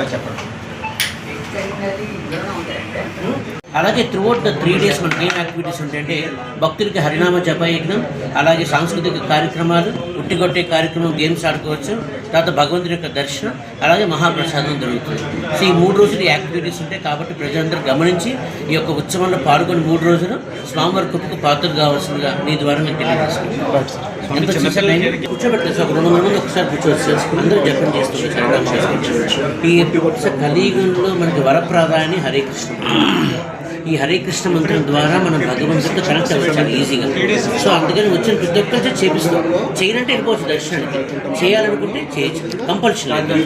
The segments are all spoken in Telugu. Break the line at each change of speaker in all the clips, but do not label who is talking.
ఒకసారి చెప్పండి.
అలాగే త్రూఅవుట్ ద త్రీ డేస్ మనకి ఏం యాక్టివిటీస్ ఉంటాయంటే భక్తులకి హరినామ జపయజ్ఞం అలాగే సాంస్కృతిక కార్యక్రమాలు ఉట్టిగొట్టే కార్యక్రమం గేమ్స్ ఆడుకోవచ్చు తర్వాత భగవంతుని యొక్క దర్శనం అలాగే మహాప్రసాదం జరుగుతుంది. సో ఈ మూడు రోజులు యాక్టివిటీస్ ఉంటాయి కాబట్టి ప్రజలందరూ గమనించి ఈ యొక్క ఉత్సవంలో పాల్గొని మూడు రోజులు స్వామివారి కుప్పకు పాత్రలు కావాల్సిందిగా మీ ద్వారా నేను తెలియజేస్తున్నాను. ఎంత సార్ ఒక రెండు వందల మంది ఒకసారి కూర్చోవచ్చు. అందరూ జపం చేస్తున్నారు ఈ కలియుగంలో మనకి వరప్రదాయాన్ని హరే కృష్ణ. ఈ హరే కృష్ణ మంత్రం ద్వారా మనం భగవంతుడితో కనెక్ట్ అవ్వచ్చు చాలా ఈజీగా సో అందుకని వచ్చిన ప్రతి ఒక్కరితో చేపిస్తాం. చేయనంటే వెళ్ళిపోవచ్చు దర్శనానికి. చేయాలనుకుంటే చేయొచ్చు. కంపల్సరీ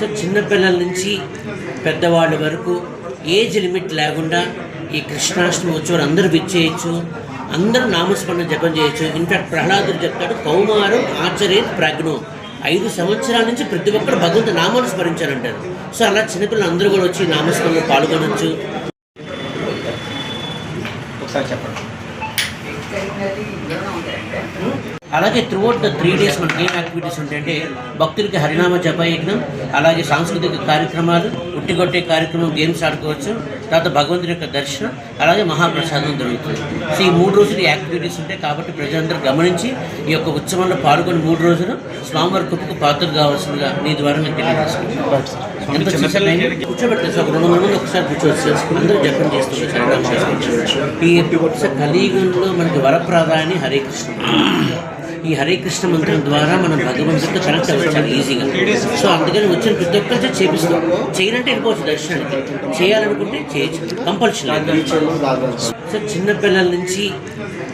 సో చిన్నపిల్లల నుంచి పెద్దవాళ్ళ వరకు ఏజ్ లిమిట్ లేకుండా ఈ కృష్ణాష్టమి ఉత్సవాలు అందరూ విచ్చేయచ్చు. అందరూ నామస్మరణ జపం చేయొచ్చు. ఇన్ఫాక్ట్ ప్రహ్లాదుడు చెప్తాడు కౌమారం ఆచరేత్ ప్రజ్ఞో. ఐదు సంవత్సరాల నుంచి ప్రతి ఒక్కరు భగవంతు నామాన్ని స్మరించారంటారు సో అలా చిన్నపిల్లలు అందరూ కూడా వచ్చి నామస్మరణలో పాల్గొనొచ్చు.
ఒకసారి చెప్పండి.
అలాగే త్రూఅవుట్ ద త్రీ డేస్ మనకి ఏం యాక్టివిటీస్ ఉంటాయంటే భక్తులకి హరినామ జపయజ్ఞం అలాగే సాంస్కృతిక కార్యక్రమాలు ఉట్టిగొట్టే కార్యక్రమం గేమ్స్ ఆడుకోవచ్చు తర్వాత భగవంతుని యొక్క దర్శనం అలాగే మహాప్రసాదం జరుగుతుంది. సో ఈ మూడు రోజులు ఈ యాక్టివిటీస్ ఉంటాయి కాబట్టి ప్రజలందరూ గమనించి ఈ యొక్క ఉత్సవంలో పాల్గొని మూడు రోజులు స్వామివారి కృపకు పాత్రలు కావాల్సిందిగా మీ ద్వారా నేను తెలియజేస్తున్నాను ఒక రెండు వందల మంది ఒకసారి కూర్చోవచ్చు. అందరూ జపం చేస్తున్నారు ఈ కలియుగంలో మనకి వరప్రదాయాన్ని హరే కృష్ణ ఈ హరే కృష్ణ మంత్రం ద్వారా మనం భగవంతుడితో కనెక్ట్ అవ్వచ్చు ఈజీగా. సో అందుకని వచ్చిన ప్రతి ఒక్కరితో చేపిస్తాం. చేయనంటే వెళ్ళిపోవచ్చు దర్శనానికి. చేయాలనుకుంటే చేయొచ్చు. కంపల్సరీ. సో చిన్నపిల్లల నుంచి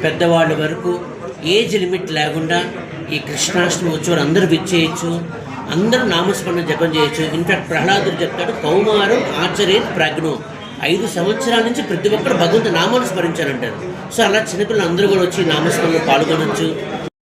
పెద్దవాళ్ళ వరకు ఏజ్ లిమిట్ లేకుండా ఈ కృష్ణాష్టమి ఉత్సవాలు అందరూ విచ్చేయచ్చు. అందరూ నామస్మరణ జపం చేయొచ్చు. ఇన్ఫాక్ట్ ప్రహ్లాదుడు చెప్తాడు కౌమారం ఆచరేత్ ప్రజ్ఞో. ఐదు సంవత్సరాల నుంచి ప్రతి ఒక్కరు భగవంతు నామాన్ని స్మరించారంటారు సో అలా చిన్నపిల్లలు అందరూ కూడా వచ్చి నామస్మరణలో పాల్గొనొచ్చు.